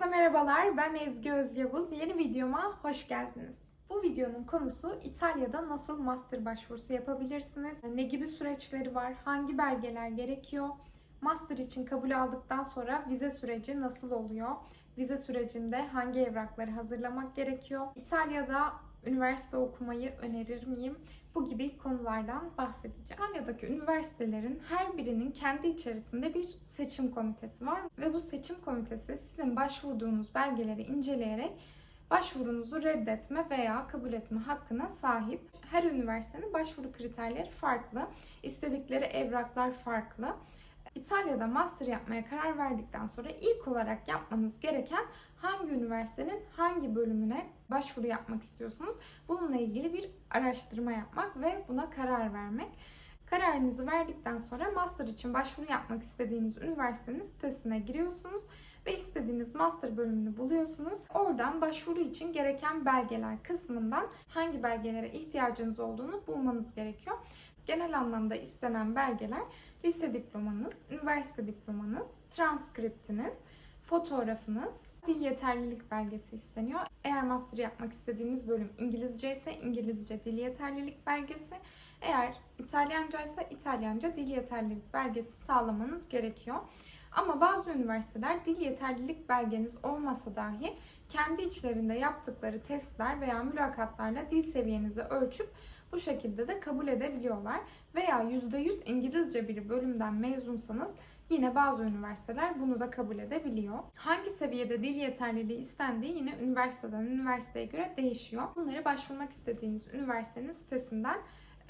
Herkese merhabalar. Ben Ezgi Özyavuz. Yeni videoma hoş geldiniz. Bu videonun konusu İtalya'da nasıl master başvurusu yapabilirsiniz? Ne gibi süreçleri var? Hangi belgeler gerekiyor? Master için kabul aldıktan sonra vize süreci nasıl oluyor? Vize sürecinde hangi evrakları hazırlamak gerekiyor? İtalya'da üniversite okumayı önerir miyim? Bu gibi konulardan bahsedeceğim. İtalya'daki üniversitelerin her birinin kendi içerisinde bir seçim komitesi var ve bu seçim komitesi sizin başvurduğunuz belgeleri inceleyerek başvurunuzu reddetme veya kabul etme hakkına sahip. Her üniversitenin başvuru kriterleri farklı, istedikleri evraklar farklı. İtalya'da master yapmaya karar verdikten sonra ilk olarak yapmanız gereken hangi üniversitenin hangi bölümüne başvuru yapmak istiyorsunuz? Bununla ilgili bir araştırma yapmak ve buna karar vermek. Kararınızı verdikten sonra master için başvuru yapmak istediğiniz üniversitenin sitesine giriyorsunuz ve istediğiniz master bölümünü buluyorsunuz. Oradan başvuru için gereken belgeler kısmından hangi belgelere ihtiyacınız olduğunu bulmanız gerekiyor. Genel anlamda istenen belgeler lise diplomanız, üniversite diplomanız, transkriptiniz, fotoğrafınız, dil yeterlilik belgesi isteniyor. Eğer master yapmak istediğiniz bölüm İngilizce ise İngilizce dil yeterlilik belgesi, eğer İtalyanca ise İtalyanca dil yeterlilik belgesi sağlamanız gerekiyor. Ama bazı üniversiteler dil yeterlilik belgeniz olmasa dahi kendi içlerinde yaptıkları testler veya mülakatlarla dil seviyenizi ölçüp bu şekilde de kabul edebiliyorlar. Veya %100 İngilizce bir bölümden mezunsanız yine bazı üniversiteler bunu da kabul edebiliyor. Hangi seviyede dil yeterliliği istendiği yine üniversiteden üniversiteye göre değişiyor. Bunları başvurmak istediğiniz üniversitenin sitesinden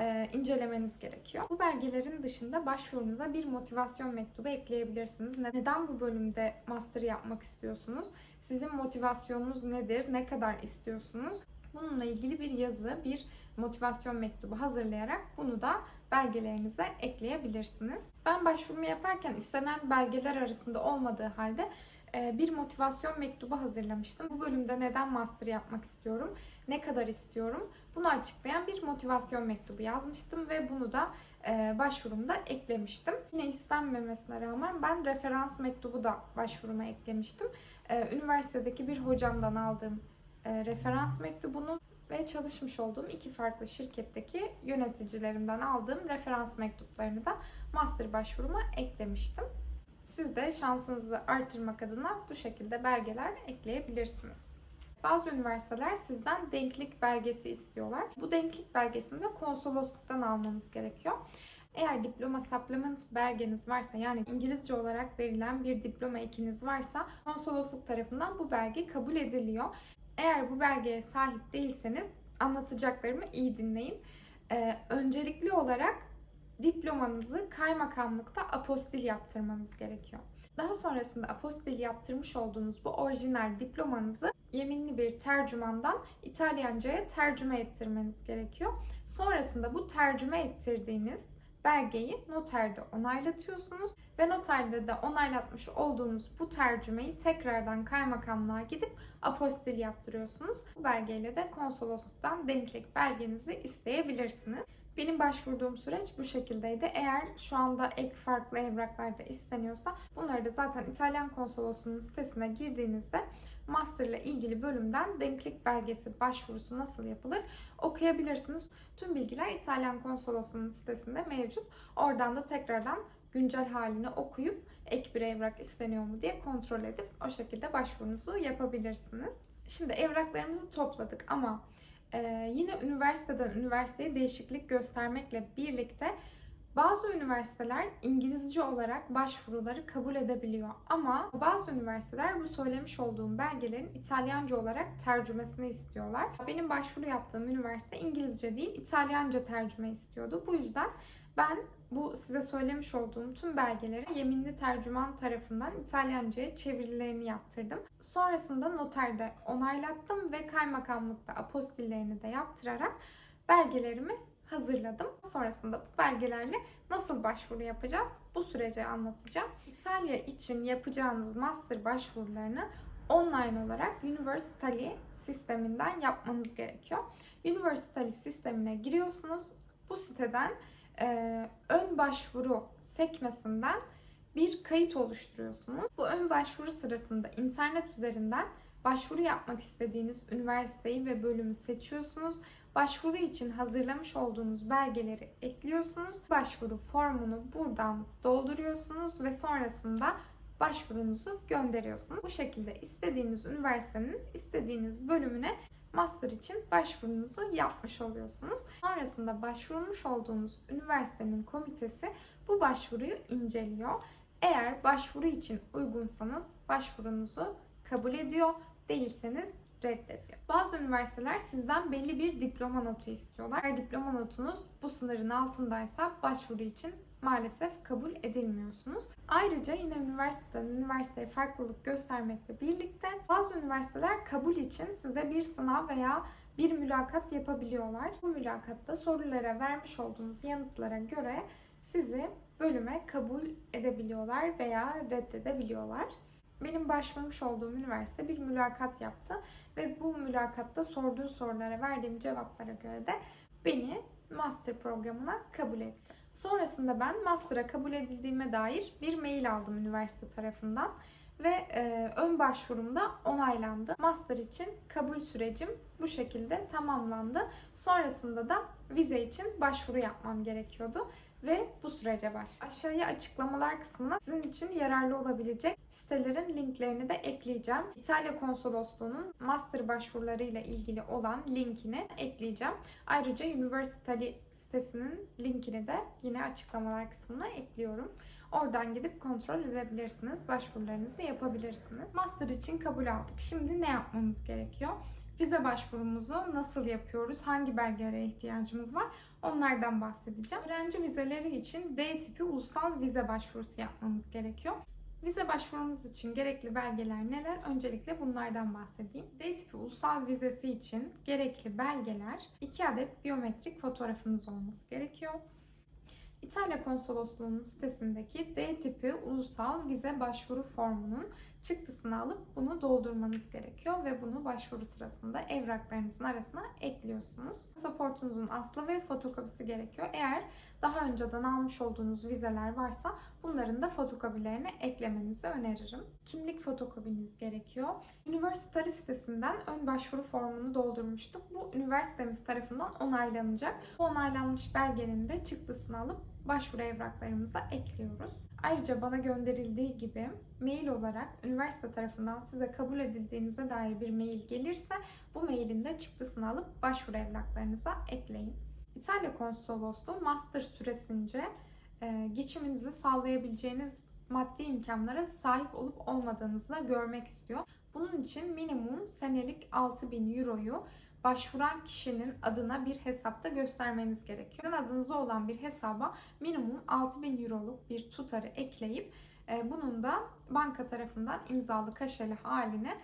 e, incelemeniz gerekiyor. Bu belgelerin dışında başvurunuza bir motivasyon mektubu ekleyebilirsiniz. Neden bu bölümde master yapmak istiyorsunuz? Sizin motivasyonunuz nedir? Ne kadar istiyorsunuz? Bununla ilgili bir yazı, bir motivasyon mektubu hazırlayarak bunu da belgelerinize ekleyebilirsiniz. Ben başvurumu yaparken istenen belgeler arasında olmadığı halde e, bir motivasyon mektubu hazırlamıştım. Bu bölümde neden master yapmak istiyorum, ne kadar istiyorum bunu açıklayan bir motivasyon mektubu yazmıştım ve bunu da e, başvurumda eklemiştim. Yine istenmemesine rağmen ben referans mektubu da başvuruma eklemiştim. E, üniversitedeki bir hocamdan aldığım referans mektubunu ve çalışmış olduğum iki farklı şirketteki yöneticilerimden aldığım referans mektuplarını da master başvuruma eklemiştim. Siz de şansınızı artırmak adına bu şekilde belgeler ekleyebilirsiniz. Bazı üniversiteler sizden denklik belgesi istiyorlar. Bu denklik belgesini de konsolosluktan almanız gerekiyor. Eğer diploma supplement belgeniz varsa yani İngilizce olarak verilen bir diploma ekiniz varsa konsolosluk tarafından bu belge kabul ediliyor. Eğer bu belgeye sahip değilseniz anlatacaklarımı iyi dinleyin. Ee, öncelikli olarak diplomanızı kaymakamlıkta apostil yaptırmanız gerekiyor. Daha sonrasında apostil yaptırmış olduğunuz bu orijinal diplomanızı yeminli bir tercümandan İtalyanca'ya tercüme ettirmeniz gerekiyor. Sonrasında bu tercüme ettirdiğiniz belgeyi noterde onaylatıyorsunuz ve noterde de onaylatmış olduğunuz bu tercümeyi tekrardan kaymakamlığa gidip apostil yaptırıyorsunuz. Bu belgeyle de konsolosluktan denklik belgenizi isteyebilirsiniz. Benim başvurduğum süreç bu şekildeydi. Eğer şu anda ek farklı evraklar da isteniyorsa bunları da zaten İtalyan konsolosluğunun sitesine girdiğinizde master ile ilgili bölümden denklik belgesi başvurusu nasıl yapılır okuyabilirsiniz. Tüm bilgiler İtalyan konsolosluğunun sitesinde mevcut. Oradan da tekrardan güncel halini okuyup ek bir evrak isteniyor mu diye kontrol edip o şekilde başvurunuzu yapabilirsiniz. Şimdi evraklarımızı topladık ama ee, yine üniversiteden üniversiteye değişiklik göstermekle birlikte bazı üniversiteler İngilizce olarak başvuruları kabul edebiliyor ama bazı üniversiteler bu söylemiş olduğum belgelerin İtalyanca olarak tercümesini istiyorlar. Benim başvuru yaptığım üniversite İngilizce değil İtalyanca tercüme istiyordu. Bu yüzden ben bu size söylemiş olduğum tüm belgeleri yeminli tercüman tarafından İtalyanca'ya çevirilerini yaptırdım. Sonrasında noterde onaylattım ve kaymakamlıkta apostillerini de yaptırarak belgelerimi hazırladım. Sonrasında bu belgelerle nasıl başvuru yapacağız? Bu süreci anlatacağım. İtalya için yapacağınız master başvurularını online olarak Universally sisteminden yapmanız gerekiyor. Universally sistemine giriyorsunuz. Bu siteden e, ön başvuru sekmesinden bir kayıt oluşturuyorsunuz. Bu ön başvuru sırasında internet üzerinden başvuru yapmak istediğiniz üniversiteyi ve bölümü seçiyorsunuz. Başvuru için hazırlamış olduğunuz belgeleri ekliyorsunuz. Başvuru formunu buradan dolduruyorsunuz ve sonrasında başvurunuzu gönderiyorsunuz. Bu şekilde istediğiniz üniversitenin istediğiniz bölümüne master için başvurunuzu yapmış oluyorsunuz. Sonrasında başvurmuş olduğunuz üniversitenin komitesi bu başvuruyu inceliyor. Eğer başvuru için uygunsanız başvurunuzu kabul ediyor, değilseniz reddediyor. Bazı üniversiteler sizden belli bir diploma notu istiyorlar. Eğer diploma notunuz bu sınırın altındaysa başvuru için maalesef kabul edilmiyorsunuz. Ayrıca yine üniversiteden üniversiteye farklılık göstermekle birlikte bazı üniversiteler kabul için size bir sınav veya bir mülakat yapabiliyorlar. Bu mülakatta sorulara vermiş olduğunuz yanıtlara göre sizi bölüme kabul edebiliyorlar veya reddedebiliyorlar. Benim başvurmuş olduğum üniversite bir mülakat yaptı ve bu mülakatta sorduğu sorulara verdiğim cevaplara göre de beni master programına kabul etti. Sonrasında ben master'a kabul edildiğime dair bir mail aldım üniversite tarafından ve e, ön başvurumda onaylandı. Master için kabul sürecim bu şekilde tamamlandı. Sonrasında da vize için başvuru yapmam gerekiyordu ve bu sürece başladım. Aşağıya açıklamalar kısmına sizin için yararlı olabilecek sitelerin linklerini de ekleyeceğim. İtalya Konsolosluğu'nun master başvurularıyla ilgili olan linkini ekleyeceğim. Ayrıca University sitesinin linkini de yine açıklamalar kısmına ekliyorum. Oradan gidip kontrol edebilirsiniz. Başvurularınızı yapabilirsiniz. Master için kabul aldık. Şimdi ne yapmamız gerekiyor? Vize başvurumuzu nasıl yapıyoruz? Hangi belgelere ihtiyacımız var? Onlardan bahsedeceğim. Öğrenci vizeleri için D tipi ulusal vize başvurusu yapmamız gerekiyor. Vize başvurumuz için gerekli belgeler neler? Öncelikle bunlardan bahsedeyim. D tipi ulusal vizesi için gerekli belgeler 2 adet biyometrik fotoğrafınız olması gerekiyor. İtalya Konsolosluğu'nun sitesindeki D tipi ulusal vize başvuru formunun çıktısını alıp bunu doldurmanız gerekiyor ve bunu başvuru sırasında evraklarınızın arasına ekliyorsunuz. Pasaportunuzun aslı ve fotokopisi gerekiyor. Eğer daha önceden almış olduğunuz vizeler varsa bunların da fotokopilerini eklemenizi öneririm. Kimlik fotokopiniz gerekiyor. Üniversite sitesinden ön başvuru formunu doldurmuştuk. Bu üniversitemiz tarafından onaylanacak. Bu onaylanmış belgenin de çıktısını alıp başvuru evraklarımıza ekliyoruz. Ayrıca bana gönderildiği gibi mail olarak üniversite tarafından size kabul edildiğinize dair bir mail gelirse bu mailin de çıktısını alıp başvuru evraklarınıza ekleyin. İtalya Konsolosluğu master süresince e, geçiminizi sağlayabileceğiniz maddi imkanlara sahip olup olmadığınızı da görmek istiyor. Bunun için minimum senelik 6000 euroyu başvuran kişinin adına bir hesapta göstermeniz gerekiyor. Sizin adınıza olan bir hesaba minimum 6000 euroluk bir tutarı ekleyip e, bunun da banka tarafından imzalı kaşeli haline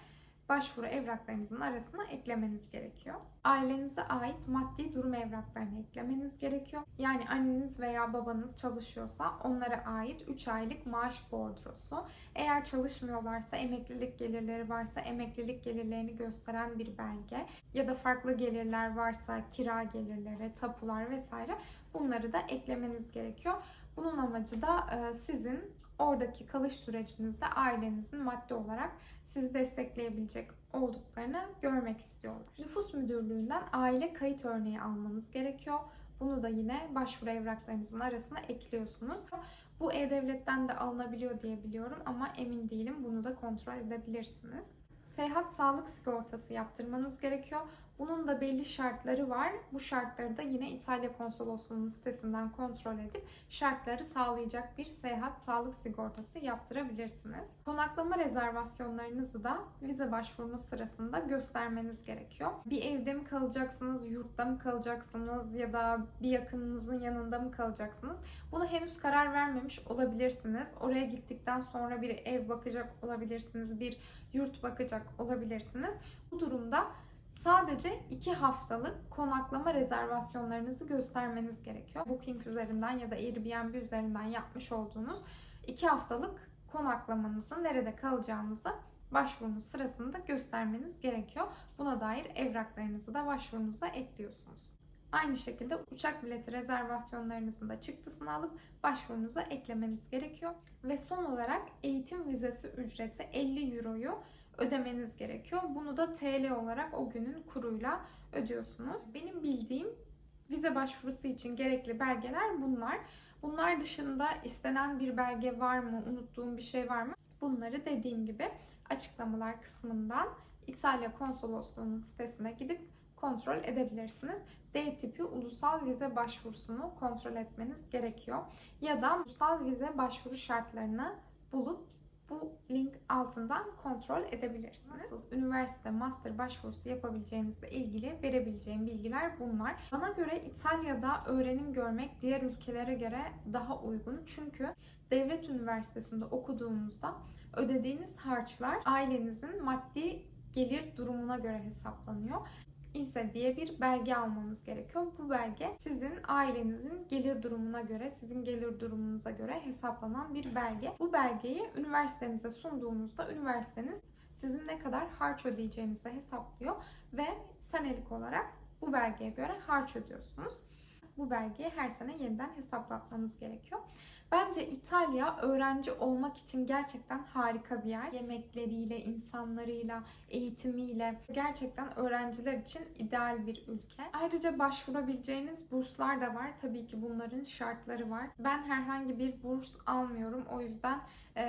başvuru evraklarınızın arasına eklemeniz gerekiyor. Ailenize ait maddi durum evraklarını eklemeniz gerekiyor. Yani anneniz veya babanız çalışıyorsa onlara ait 3 aylık maaş bordrosu. Eğer çalışmıyorlarsa, emeklilik gelirleri varsa emeklilik gelirlerini gösteren bir belge ya da farklı gelirler varsa kira gelirleri, tapular vesaire bunları da eklemeniz gerekiyor. Bunun amacı da sizin oradaki kalış sürecinizde ailenizin maddi olarak sizi destekleyebilecek olduklarını görmek istiyorlar. Nüfus Müdürlüğü'nden aile kayıt örneği almanız gerekiyor. Bunu da yine başvuru evraklarınızın arasına ekliyorsunuz. Bu E-Devlet'ten de alınabiliyor diye biliyorum ama emin değilim. Bunu da kontrol edebilirsiniz. Seyahat sağlık sigortası yaptırmanız gerekiyor. Bunun da belli şartları var. Bu şartları da yine İtalya Konsolosluğu'nun sitesinden kontrol edip şartları sağlayacak bir seyahat sağlık sigortası yaptırabilirsiniz. Konaklama rezervasyonlarınızı da vize başvurunuz sırasında göstermeniz gerekiyor. Bir evde mi kalacaksınız, yurtta mı kalacaksınız ya da bir yakınınızın yanında mı kalacaksınız? Bunu henüz karar vermemiş olabilirsiniz. Oraya gittikten sonra bir ev bakacak olabilirsiniz, bir yurt bakacak olabilirsiniz. Bu durumda sadece 2 haftalık konaklama rezervasyonlarınızı göstermeniz gerekiyor. Booking üzerinden ya da Airbnb üzerinden yapmış olduğunuz 2 haftalık konaklamanızı, nerede kalacağınızı başvurunuz sırasında göstermeniz gerekiyor. Buna dair evraklarınızı da başvurunuza ekliyorsunuz. Aynı şekilde uçak bileti rezervasyonlarınızın da çıktısını alıp başvurunuza eklemeniz gerekiyor. Ve son olarak eğitim vizesi ücreti 50 Euro'yu ödemeniz gerekiyor. Bunu da TL olarak o günün kuruyla ödüyorsunuz. Benim bildiğim vize başvurusu için gerekli belgeler bunlar. Bunlar dışında istenen bir belge var mı, unuttuğum bir şey var mı? Bunları dediğim gibi açıklamalar kısmından İtalya Konsolosluğu'nun sitesine gidip kontrol edebilirsiniz. D tipi ulusal vize başvurusunu kontrol etmeniz gerekiyor. Ya da ulusal vize başvuru şartlarını bulup bu link altından kontrol edebilirsiniz. Nasıl üniversite master başvurusu yapabileceğinizle ilgili verebileceğim bilgiler bunlar. Bana göre İtalya'da öğrenim görmek diğer ülkelere göre daha uygun. Çünkü devlet üniversitesinde okuduğunuzda ödediğiniz harçlar ailenizin maddi gelir durumuna göre hesaplanıyor. İse diye bir belge almanız gerekiyor. Bu belge sizin ailenizin gelir durumuna göre, sizin gelir durumunuza göre hesaplanan bir belge. Bu belgeyi üniversitenize sunduğunuzda üniversiteniz sizin ne kadar harç ödeyeceğinizi hesaplıyor ve senelik olarak bu belgeye göre harç ödüyorsunuz. Bu belgeyi her sene yeniden hesaplatmanız gerekiyor. Bence İtalya öğrenci olmak için gerçekten harika bir yer. Yemekleriyle, insanlarıyla, eğitimiyle gerçekten öğrenciler için ideal bir ülke. Ayrıca başvurabileceğiniz burslar da var. Tabii ki bunların şartları var. Ben herhangi bir burs almıyorum. O yüzden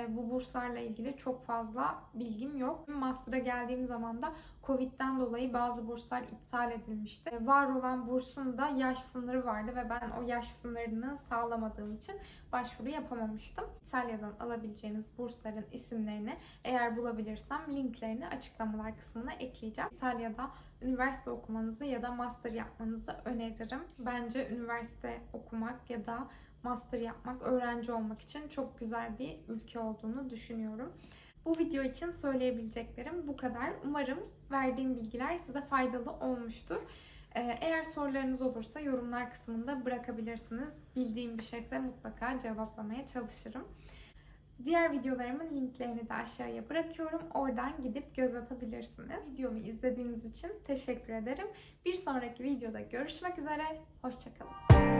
bu burslarla ilgili çok fazla bilgim yok. Master'a geldiğim zaman da Covid'den dolayı bazı burslar iptal edilmişti. E, Var olan bursun da yaş sınırı vardı ve ben o yaş sınırını sağlamadığım için başvuru yapamamıştım. İtalya'dan alabileceğiniz bursların isimlerini eğer bulabilirsem linklerini açıklamalar kısmına ekleyeceğim. İtalya'da üniversite okumanızı ya da master yapmanızı öneririm. Bence üniversite okumak ya da master yapmak, öğrenci olmak için çok güzel bir ülke olduğunu düşünüyorum. Bu video için söyleyebileceklerim bu kadar. Umarım verdiğim bilgiler size faydalı olmuştur. Ee, Eğer sorularınız olursa yorumlar kısmında bırakabilirsiniz. Bildiğim bir şeyse mutlaka cevaplamaya çalışırım. Diğer videolarımın linklerini de aşağıya bırakıyorum. Oradan gidip göz atabilirsiniz. Videomu izlediğiniz için teşekkür ederim. Bir sonraki videoda görüşmek üzere. Hoşçakalın.